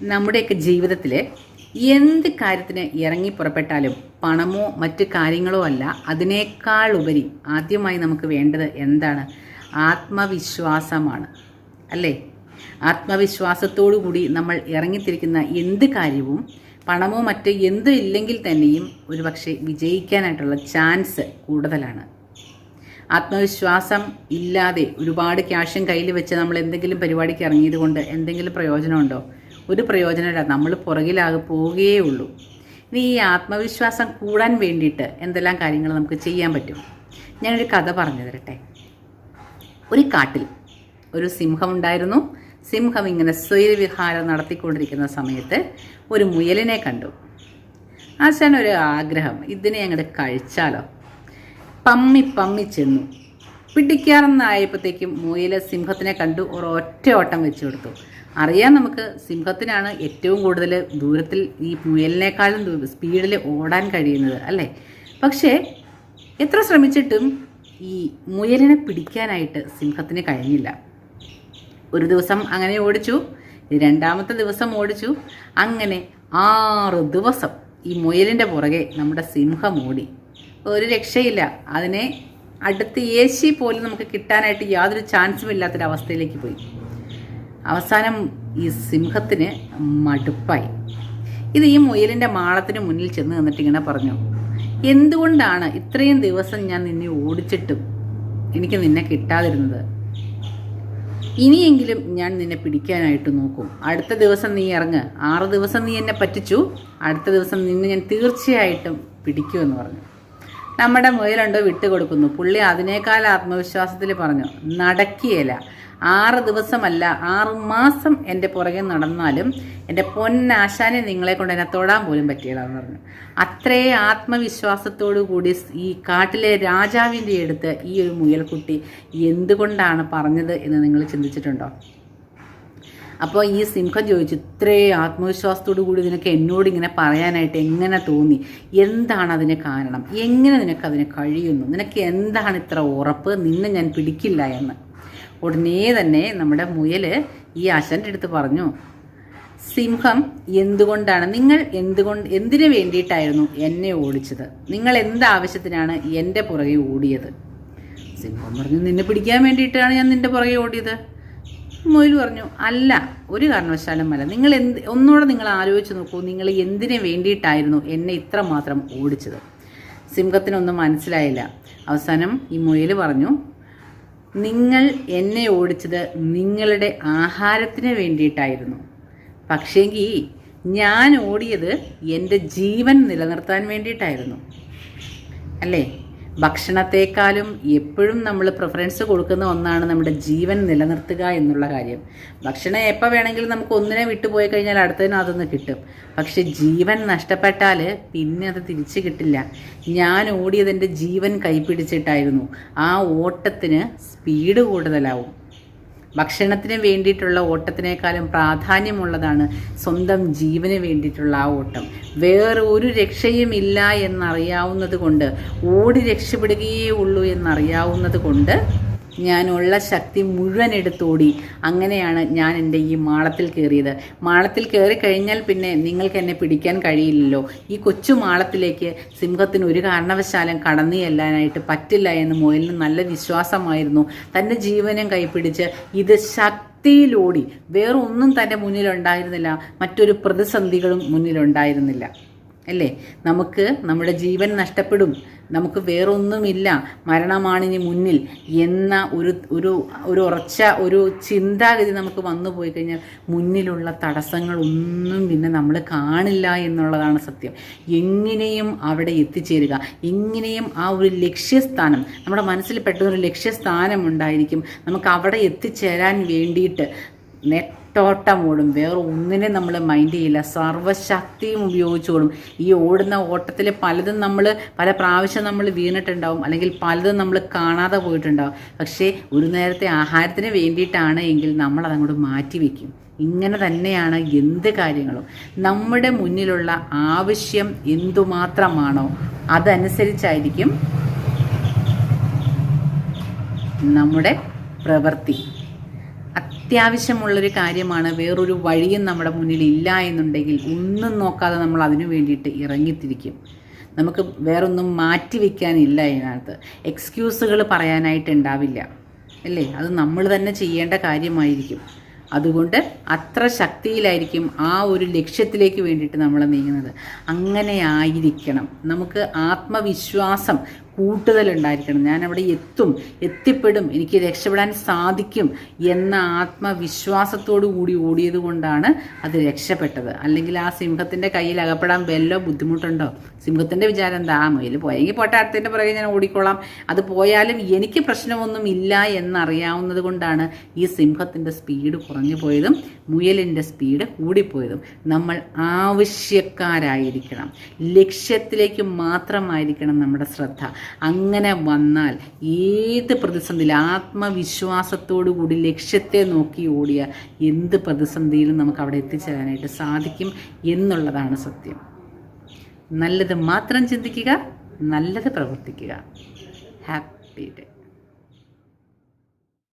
നമ്മുടെയൊക്കെ ജീവിതത്തിൽ എന്ത് കാര്യത്തിന് ഇറങ്ങി പുറപ്പെട്ടാലും പണമോ മറ്റ് കാര്യങ്ങളോ അല്ല അതിനേക്കാൾ ഉപരി ആദ്യമായി നമുക്ക് വേണ്ടത് എന്താണ്? ആത്മവിശ്വാസമാണ്. അല്ലേ? ആത്മവിശ്വാസത്തോടു കൂടി നമ്മൾ ഇറങ്ങിത്തിരിക്കുന്ന എന്ത് കാര്യവും പണമോ മറ്റ് എന്തും ഇല്ലെങ്കിൽ തന്നെയും ഒരുപക്ഷെ വിജയിക്കാനായിട്ടുള്ള ചാൻസ് കൂടുതലാണ്. ആത്മവിശ്വാസം ഇല്ലാതെ ഒരുപാട് ക്യാഷും കയ്യിൽ വെച്ച് നമ്മൾ എന്തെങ്കിലും പരിപാടിക്ക് ഇറങ്ങിയത് കൊണ്ട് എന്തെങ്കിലും പ്രയോജനമുണ്ടോ? ഒരു പ്രയോജനമില്ല. നമ്മൾ പുറകിലാകെ പോവുകയേ ഉള്ളൂ. ഇനി ഈ ആത്മവിശ്വാസം കൂടാൻ വേണ്ടിയിട്ട് എന്തെല്ലാം കാര്യങ്ങൾ നമുക്ക് ചെയ്യാൻ പറ്റും? ഞാനൊരു കഥ പറഞ്ഞു തരട്ടെ. ഒരു കാട്ടിൽ ഒരു സിംഹം ഉണ്ടായിരുന്നു. സിംഹം ഇങ്ങനെ സ്വൈരവിഹാരം നടത്തിക്കൊണ്ടിരിക്കുന്ന സമയത്ത് ഒരു മുയലിനെ കണ്ടു. ആശാൻ ഒരു ആഗ്രഹം ഇതിനെ അങ്ങോട്ട് കഴിച്ചാലോ? പമ്മി പമ്മി ചെന്നു. പിടിക്കാറെന്നായപ്പോഴത്തേക്കും മുയൽ സിംഹത്തിനെ കണ്ടു ഒരൊറ്റ ഓട്ടം വെച്ചു കൊടുത്തു. അറിയാം നമുക്ക് സിംഹത്തിനാണ് ഏറ്റവും കൂടുതൽ ദൂരത്തിൽ ഈ മുയലിനേക്കാളും സ്പീഡിൽ ഓടാൻ കഴിയുന്നത് അല്ലേ? പക്ഷേ എത്ര ശ്രമിച്ചിട്ടും ഈ മുയലിനെ പിടിക്കാനായിട്ട് സിംഹത്തിന് കഴിഞ്ഞില്ല. ഒരു ദിവസം അങ്ങനെ ഓടിച്ചു രണ്ടാമത്തെ ദിവസം ഓടിച്ചു. അങ്ങനെ ആറ് ദിവസം ഈ മുയലിന്റെ പുറകെ നമ്മുടെ സിംഹം ഓടി. ഒരു രക്ഷയില്ല. അതിനെ അടുത്ത് ഏശി പോലും നമുക്ക് കിട്ടാനായിട്ട് യാതൊരു ചാൻസും ഇല്ലാത്തൊരവസ്ഥയിലേക്ക് പോയി. അവസാനം ഈ സിംഹത്തിന് മടുപ്പായി. ഇത് ഈ മുയലിന്റെ മാളത്തിന് മുന്നിൽ ചെന്ന് നിന്നിട്ട് ഇങ്ങനെ പറഞ്ഞു എന്തുകൊണ്ടാണ് ഇത്രയും ദിവസം ഞാൻ നിന്നെ ഓടിച്ചിട്ടും എനിക്ക് നിന്നെ കിട്ടാതിരുന്നത്? ഇനിയെങ്കിലും ഞാൻ നിന്നെ പിടിക്കാനായിട്ട് നോക്കും. അടുത്ത ദിവസം നീ ഇറങ്ങ്. ആറ് ദിവസം നീ എന്നെ പറ്റിച്ചു. അടുത്ത ദിവസം നിന്നെ ഞാൻ തീർച്ചയായിട്ടും പിടിക്കുമെന്ന് പറഞ്ഞു. നമ്മുടെ മുയലുണ്ടോ വിട്ടുകൊടുക്കുന്നു. പുള്ളി അതിനേക്കാൾ ആത്മവിശ്വാസത്തിൽ പറഞ്ഞു നടക്കിയല്ല ആറ് ദിവസമല്ല ആറ് മാസം എന്റെ പുറകെ നടന്നാലും എന്റെ പൊന്നാശാനെ നിങ്ങളെ കൊണ്ട് എന്നെ തൊടാൻ പോലും പറ്റിയില്ല എന്ന് പറഞ്ഞു. അത്രേ ആത്മവിശ്വാസത്തോടു കൂടി ഈ കാട്ടിലെ രാജാവിന്റെ അടുത്ത് ഈ ഒരു മുയൽക്കുട്ടി എന്തുകൊണ്ടാണ് പറഞ്ഞത് എന്ന് നിങ്ങൾ ചിന്തിച്ചിട്ടുണ്ടോ? അപ്പോൾ ഈ സിംഹം ചോദിച്ചു ഇത്രേ ആത്മവിശ്വാസത്തോടു കൂടി നിനക്ക് എന്നോട് ഇങ്ങനെ പറയാനായിട്ട് എങ്ങനെ തോന്നി? എന്താണ് അതിന് കാരണം? എങ്ങനെ നിനക്ക് അതിന് കഴിയുന്നു? നിനക്ക് എന്താണ് ഇത്ര ഉറപ്പ്? നിന്നെ ഞാൻ പിടിക്കില്ല എന്ന്. ഉടനെ തന്നെ നമ്മുടെ മുയൽ ഈ ആശാന്റെ അടുത്ത് പറഞ്ഞു സിംഹം എന്തുകൊണ്ടാണ്? നിങ്ങൾ എന്തുകൊണ്ട് എന്തിനു വേണ്ടിയിട്ടായിരുന്നു എന്നെ ഓടിച്ചത്? നിങ്ങൾ എന്താവശ്യത്തിനാണ് എന്റെ പുറകെ ഓടിയത്? സിംഹം പറഞ്ഞു നിന്നെ പിടിക്കാൻ വേണ്ടിയിട്ടാണ് ഞാൻ നിന്റെ പുറകെ ഓടിയത്. മൊയിൽ പറഞ്ഞു അല്ല ഒരു കാരണവശാലും അല്ല. നിങ്ങൾ എന്ത് ഒന്നുകൂടെ നിങ്ങൾ ആലോചിച്ച് നോക്കൂ. നിങ്ങൾ എന്തിനു വേണ്ടിയിട്ടായിരുന്നു എന്നെ ഇത്ര മാത്രം ഓടിച്ചത്? സിംഹത്തിനൊന്നും മനസ്സിലായില്ല. അവസാനം ഈ മുയൽ പറഞ്ഞു നിങ്ങൾ എന്നെ ഓടിച്ചത് നിങ്ങളുടെ ആഹാരത്തിന് വേണ്ടിയിട്ടായിരുന്നു. പക്ഷേങ്കിൽ ഞാൻ ഓടിയത് എന്റെ ജീവൻ നിലനിർത്താൻ വേണ്ടിയിട്ടായിരുന്നു. അല്ലേ? ഭക്ഷണത്തെക്കാളും എപ്പോഴും നമ്മൾ പ്രിഫറൻസ് കൊടുക്കുന്ന ഒന്നാണ് നമ്മുടെ ജീവൻ നിലനിർത്തുക എന്നുള്ള കാര്യം. ഭക്ഷണം എപ്പോൾ വേണമെങ്കിലും നമുക്ക് ഒന്നിനെ വിട്ടുപോയി കഴിഞ്ഞാൽ അടുത്തതിന് അതൊന്ന് കിട്ടും. പക്ഷെ ജീവൻ നഷ്ടപ്പെട്ടാൽ പിന്നെ അത് തിരിച്ചു കിട്ടില്ല. ഞാൻ ഓടിയതെന്റെ ജീവൻ കൈപ്പിടിച്ചിട്ടായിരുന്നു ആ ഓട്ടത്തിന് സ്പീഡ് കൂടുതലാവും. ഭക്ഷണത്തിന് വേണ്ടിയിട്ടുള്ള ഓട്ടത്തിനേക്കാളും പ്രാധാന്യമുള്ളതാണ് സ്വന്തം ജീവന് വേണ്ടിയിട്ടുള്ള ആ ഓട്ടം. വേറെ ഒരു രക്ഷയും ഇല്ല എന്നറിയാവുന്നത് കൊണ്ട് ഓടി രക്ഷപ്പെടുകയേ ഉള്ളൂ എന്നറിയാവുന്നത് കൊണ്ട് ഞാനുള്ള ശക്തി മുഴുവൻ എടുത്തോടി. അങ്ങനെയാണ് ഞാൻ എന്റെ ഈ മാളത്തിൽ കയറിയത്. മാളത്തിൽ കയറി കഴിഞ്ഞാൽ പിന്നെ നിങ്ങൾക്ക് എന്നെ പിടിക്കാൻ കഴിയില്ലല്ലോ. ഈ കൊച്ചു മാളത്തിലേക്ക് സിംഹത്തിന് ഒരു കാരണവശാലും കടന്നു ചെല്ലാനായിട്ട് പറ്റില്ല എന്ന് മോയലിന് നല്ല വിശ്വാസമായിരുന്നു. തന്റെ ജീവനം കൈപ്പിടിച്ച് ഇത് ശക്തിയിലോടി. വേറൊന്നും തന്റെ മുന്നിലുണ്ടായിരുന്നില്ല. മറ്റൊരു പ്രതിസന്ധികളും മുന്നിലുണ്ടായിരുന്നില്ല. അല്ലേ? നമുക്ക് നമ്മുടെ ജീവൻ നഷ്ടപ്പെടും. നമുക്ക് വേറൊന്നുമില്ല. മരണമാണിനി മുന്നിൽ എന്ന ഒരു ഒരു ഒരു ഉറച്ച ഒരു ചിന്താഗതി നമുക്ക് വന്നു പോയി കഴിഞ്ഞാൽ മുന്നിലുള്ള തടസ്സങ്ങളൊന്നും പിന്നെ നമ്മൾ കാണില്ല എന്നുള്ളതാണ് സത്യം. എങ്ങനെയും അവിടെ എത്തിച്ചേരുക. എങ്ങനെയും ആ ഒരു ലക്ഷ്യസ്ഥാനം നമ്മുടെ മനസ്സിൽ പെട്ടെന്നൊരു ലക്ഷ്യസ്ഥാനം ഉണ്ടായിരിക്കും. നമുക്ക് അവിടെ എത്തിച്ചേരാൻ വേണ്ടിയിട്ട് നെട്ടോട്ടം ഓടും വേറെ ഒന്നിനെ നമ്മൾ മൈൻഡ് ചെയ്യില്ല. സർവശക്തിയും ഉപയോഗിച്ചോടും ഈ ഓടുന്ന ഓട്ടത്തിൽ പലതും നമ്മൾ പല പ്രാവശ്യം നമ്മൾ വീണിട്ടുണ്ടാവും. അല്ലെങ്കിൽ പലതും നമ്മൾ കാണാതെ പോയിട്ടുണ്ടാവും. പക്ഷേ ഒരു നേരത്തെ ആഹാരത്തിന് വേണ്ടിയിട്ടാണ് എങ്കിൽ നമ്മൾ അതങ്ങോട്ട് മാറ്റി വയ്ക്കും ഇങ്ങനെ തന്നെയാണ് എന്ത് കാര്യങ്ങളും. നമ്മുടെ മുന്നിലുള്ള ആവശ്യം എന്തുമാത്രമാണോ അതനുസരിച്ചായിരിക്കും നമ്മുടെ പ്രവൃത്തി. അത്യാവശ്യമുള്ളൊരു കാര്യമാണ്. വേറൊരു വഴിയും നമ്മുടെ മുന്നിൽ ഇല്ല എന്നുണ്ടെങ്കിൽ ഒന്നും നോക്കാതെ നമ്മൾ അതിനു വേണ്ടിയിട്ട് ഇറങ്ങിത്തിരിക്കും. നമുക്ക് വേറൊന്നും മാറ്റി വയ്ക്കാനില്ല ഇതിനകത്ത്. എക്സ്ക്യൂസുകൾ പറയാനായിട്ട് ഉണ്ടാവില്ല. അല്ലേ? അത് നമ്മൾ തന്നെ ചെയ്യേണ്ട കാര്യമായിരിക്കും. അതുകൊണ്ട് അത്ര ശക്തിയിലായിരിക്കും ആ ഒരു ലക്ഷ്യത്തിലേക്ക് വേണ്ടിയിട്ട് നമ്മൾ നീങ്ങുന്നത്. അങ്ങനെയായിരിക്കണം. നമുക്ക് ആത്മവിശ്വാസം കൂടുതലുണ്ടായിരിക്കണം. ഞാൻ അവിടെ എത്തും എത്തിപ്പെടും എനിക്ക് രക്ഷപ്പെടാൻ സാധിക്കും എന്ന ആത്മവിശ്വാസത്തോടു കൂടി ഓടിയത് കൊണ്ടാണ് അത് രക്ഷപ്പെട്ടത്. അല്ലെങ്കിൽ ആ സിംഹത്തിന്റെ കയ്യിൽ അകപ്പെടാൻ വല്ലോ ബുദ്ധിമുട്ടുണ്ടോ? സിംഹത്തിന്റെ വിചാരം എന്താ? ആ മുയൽ പോയെങ്കിൽ പോട്ടെ അടുത്തതിന്റെ പുറകെ ഞാൻ ഓടിക്കോളാം. അത് പോയാലും എനിക്ക് പ്രശ്നമൊന്നും ഇല്ല എന്നറിയാവുന്നത് കൊണ്ടാണ് ഈ സിംഹത്തിന്റെ സ്പീഡ് കുറഞ്ഞു പോയതും മുയലിന്റെ സ്പീഡ് കൂടിപ്പോയതും. നമ്മൾ ആവശ്യക്കാരായിരിക്കണം. ലക്ഷ്യത്തിലേക്ക് മാത്രമായിരിക്കണം നമ്മുടെ ശ്രദ്ധ. അങ്ങനെ വന്നാൽ ഏത് പ്രതിസന്ധിയിൽ ആത്മവിശ്വാസത്തോടു കൂടി ലക്ഷ്യത്തെ നോക്കി ഓടിയ എന്ത് പ്രതിസന്ധിയിലും നമുക്ക് അവിടെ എത്തിച്ചേരാനായിട്ട് സാധിക്കും എന്നുള്ളതാണ് സത്യം. നല്ലത് മാത്രം ചിന്തിക്കുക നല്ലത് പ്രവർത്തിക്കുക. Happy day